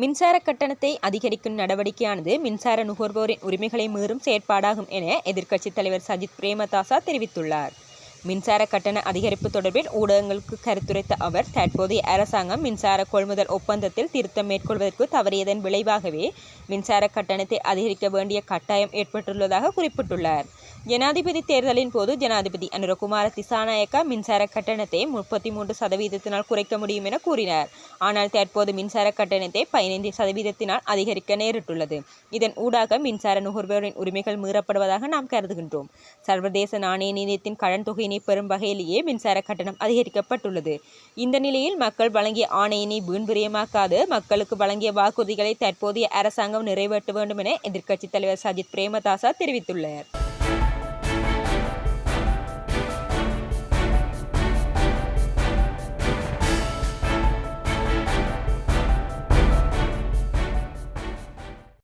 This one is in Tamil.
மின்சார கட்டணத்தை அதிகரிக்கும் நடவடிக்கையானது மின்சார நுகர்வோரின் உரிமைகளை மீறும் செயற்பாடாகும் என எதிர்க்கட்சித் தலைவர் சஜித் பிரேமதாசா தெரிவித்துள்ளார். மின்சார கட்டண அதிகரிப்பு தொடர்பில் ஊடகங்களுக்கு கருத்துரைத்த அவர் தற்போதைய அரசாங்கம் மின்சார கொள்முதல் ஒப்பந்தத்தில் திருத்தம் மேற்கொள்வதற்கு தவறியதன் விளைவாகவே மின்சார கட்டணத்தை அதிகரிக்க வேண்டிய கட்டாயம் ஏற்பட்டுள்ளதாக குறிப்பிட்டுள்ளார். ஜனாதிபதி தேர்தலின் போது ஜனாதிபதி அனுரகுமார திசாநாயக்கா மின்சார கட்டணத்தை முப்பத்தி மூன்று சதவீதத்தினால் குறைக்க முடியும் என கூறினார். ஆனால் தற்போது மின்சார கட்டணத்தை பதினைந்து சதவீதத்தினால் அதிகரிக்க நேரிட்டுள்ளது. இதன் ஊடாக மின்சார நுகர்வோரின் உரிமைகள் மீறப்படுவதாக நாம் கருதுகின்றோம். சர்வதேச நாணய நிதியத்தின் கடன் தொகையினை பெறும் வகையிலேயே மின்சார கட்டணம் அதிகரிக்கப்பட்டுள்ளது. இந்த நிலையில் மக்கள் வழங்கிய ஆணையினை வீண்விரயமாக்காது மக்களுக்கு வழங்கிய வாக்குறுதிகளை தற்போதைய அரசாங்கம் நிறைவேற்ற வேண்டும் என எதிர்க்கட்சித் தலைவர் சஜித் பிரேமதாசா தெரிவித்துள்ளார்.